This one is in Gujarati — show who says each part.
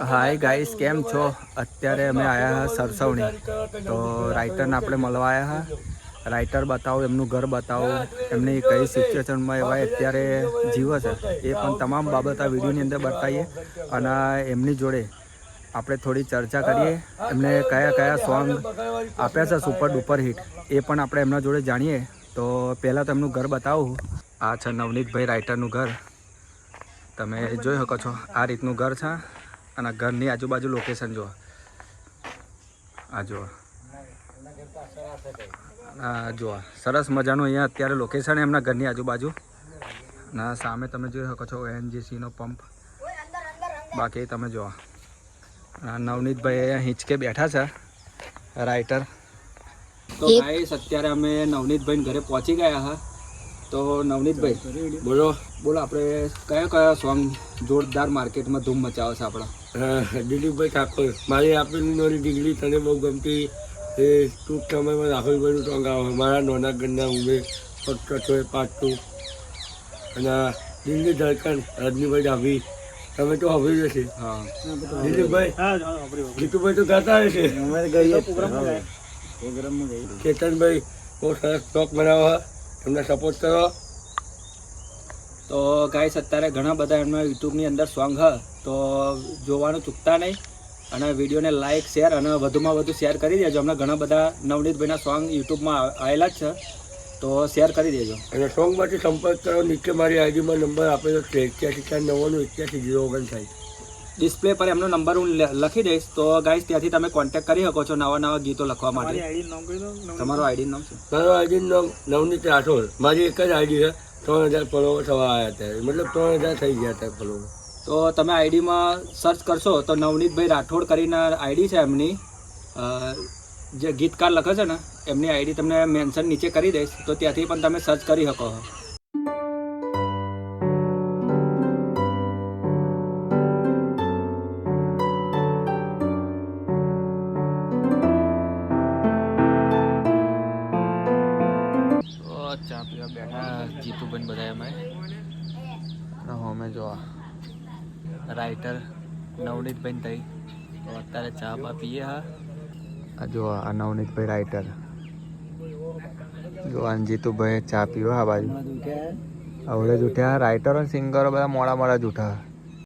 Speaker 1: હાય ગાઈસ કેમ છો? અત્યારે અમે આવ્યા હા સરસવણી. તો રાઇટરને આપણે મળવા આવ્યા હા. રાઇટર બતાવો, એમનું ઘર બતાવો. એમની કઈ સિચ્યુએશનમાં એવા અત્યારે જીવે છે. એ પણ તમામ બાબત આ વિડીયોની અંદર બતાવીએ. અને એમની જોડે આપણે થોડી ચર્ચા કરીએ. એમને કયા કયા સોંગ આપ્યા છે સુપર ડુપર હિટ એ પણ આપણે એમના જોડે જાણીએ. તો પહેલાં તો એમનું ઘર બતાવું. આ છે નવનીતભાઈ રાઇટરનું ઘર. તમે જોઈ શકો છો, આ રીતનું ઘર છે. અને ઘરની આજુબાજુ લોકેશન જુઓ આ જુઓ આ જુઓ સરસ મજાનું અહીંયા અત્યારે લોકેશન એમના ઘરની આજુબાજુ. ના સામે તમે જોઈ શકો છો એનજીસીનો પંપ. બાકી તમે જુઓ નવનીતભાઈ અહીંયા હિંચકે બેઠા છે રાઇટર તો ગાઈસ અત્યારે અમે નવનીતભાઈ ઘરે પહોંચી ગયા હા. તો નવનીતભાઈ બોલો બોલો આપણે કયા કયા સોંગ જોરદાર માર્કેટમાં ધૂમ મચાવે છે આપણા?
Speaker 2: દિલીપભાઈ ઠાકોર. મારી આપેલી નોની ડિગ્રી તને બહુ ગમતી. એ ટૂંક સમયમાં રાહુલભાઈનું સોંગ આવે. મારા નોના ઘરના ઉમે ફક્ત છો પાટું. અને દિલ્હી ધડકન રજનીભાઈ ડાભી. તમે તો હવે જશે
Speaker 1: હા.
Speaker 2: દિલીપભાઈ જીતુભાઈ તો ગાતા હશે. ચેતનભાઈ બહુ સરસ શોખ બનાવવા એમને સપોર્ટ કરો.
Speaker 1: તો ગાઈસ અત્યારે ઘણા બધા એમના યુટ્યુબની અંદર સોંગ હ તો જોવાનું ચૂકતા નહીં. અને વિડીયોને લાઇક શેર અને વધુમાં વધુ શેર કરી દેજો. હમણાં ઘણા બધા નવનીતભાઈના સોંગ યુટ્યુબમાં આવેલા જ છે. તો શેર કરી દેજો.
Speaker 2: અને સોંગ માટે સંપર્ક કરો. નીચે મારી આઈડીમાં નંબર આપેલો છે. એક્યાસી ચાર નવ્વાણું એક્યાસી જીરો ઓગણસાઠ.
Speaker 1: ડિસ્પ્લે પર એમનો નંબર હું લ- લખી દઈશ. તો ગાઈસ ત્યાંથી તમે કોન્ટેક્ટ કરી શકો છો નવા નવા ગીતો લખવા માટે. તમારો આઈડી નામ છે
Speaker 2: મારો આઈડી નામ નવનીત રાઠોડ મારી એક જ આઈડી છે. ત્રણ હજાર ફોલોવર થવા આવ્યા હતા. મતલબ ત્રણ હજાર થઈ ગયા હતા ફોલોવર
Speaker 1: તો તમે આઈડીમાં સર્ચ કરશો તો નવનીતભાઈ રાઠોડ કરીને આઈડી છે એમની. જે ગીતકાર લખે છે ને, એમની આઈડી તમને મેન્શન નીચે કરી દઈશ. તો ત્યાંથી પણ તમે સર્ચ કરી શકો જીતુબેન બધા અમે હોમે જોવા રાઇટર નવનીતભાઈ થઈ. તો અત્યારે ચા બા પીએ હા. આ જો આ નવનીતભાઈ રાઇટર જો આ જીતુભાઈ ચા પીવા આ બાજુ. આવડે જ ઉઠ્યા રાઇટરો સિંગરો બધા મોડા મોડા જ ઉઠ્યા